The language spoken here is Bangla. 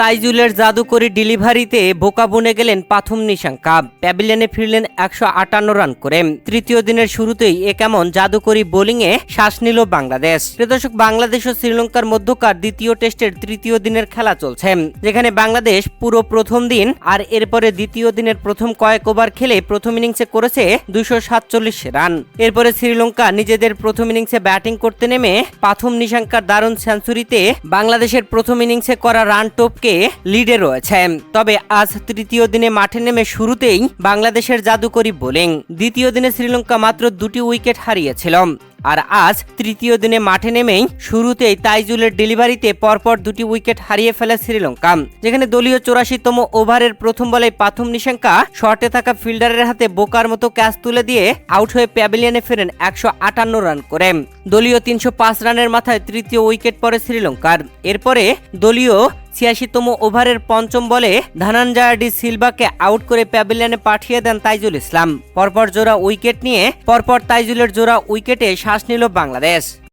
তাইজুলের জাদুকরি ডেলিভারিতে বোকা বনে গেলেন পাথুম নিশাঙ্কা। প্যাভিলিয়নে ফিরলেন একশো আটান্ন রান করে। তৃতীয় দিনের শুরুতেই এ কেমন জাদুকরি বোলিংয়ে শ্বাস নিল বাংলাদেশ। প্রিয় দর্শক, বাংলাদেশ ও শ্রীলঙ্কার মধ্যকার দ্বিতীয় টেস্টের তৃতীয় দিনের খেলা চলছে, যেখানে বাংলাদেশ পুরো প্রথম দিন আর এরপরে দ্বিতীয় দিনের প্রথম কয়েক ওভার খেলে প্রথম ইনিংসে করেছে দুইশো সাতচল্লিশ রান। এরপরে শ্রীলঙ্কা নিজেদের প্রথম ইনিংসে ব্যাটিং করতে নেমে পাথুম নিশাঙ্কার দারুণ সেঞ্চুরিতে বাংলাদেশের প্রথম ইনিংসে করা রান টোপকে লিডে রয়েছে। তবে আজ তৃতীয় দিনে মাঠে নেমে শুরুতেই বাংলাদেশের জাদুকরি বোলিং দ্বিতীয় দিনে শ্রীলঙ্কা মাত্র দুটি উইকেট হারিয়েছিল। আর আজ তৃতীয় দিনে মাঠে নেমেই শুরুতেই তাইজুলের ডেলিভারিতে পরপর দুটি উইকেট হারিয়ে ফেলে শ্রীলঙ্কা। যেখানে দলীয় চৌরাশিতম ওভারের প্রথম বলে পাথম নিশাঙ্কা শর্টে থাকা ফিল্ডারের হাতে বোকার মতো ক্যাচ তুলে দিয়ে আউট হয়ে প্যাভিলিয়নে ফেরেন একশো আটান্ন রান করে। দলীয় তিনশো পাঁচ রানের মাথায় তৃতীয় উইকেট পড়ে শ্রীলঙ্কার। এরপরে দলীয় ছিয়াশিতম ওভারের পঞ্চম বলে ধানাঞ্জয়া ডি সিলভাকে আউট করে প্যাভিলিয়নে পাঠিয়ে দেন তাইজুল ইসলাম। পরপর জোড়া উইকেট নিয়ে পরপর তাইজুলের জোড়া উইকেটে শ্বাস নিল বাংলাদেশ।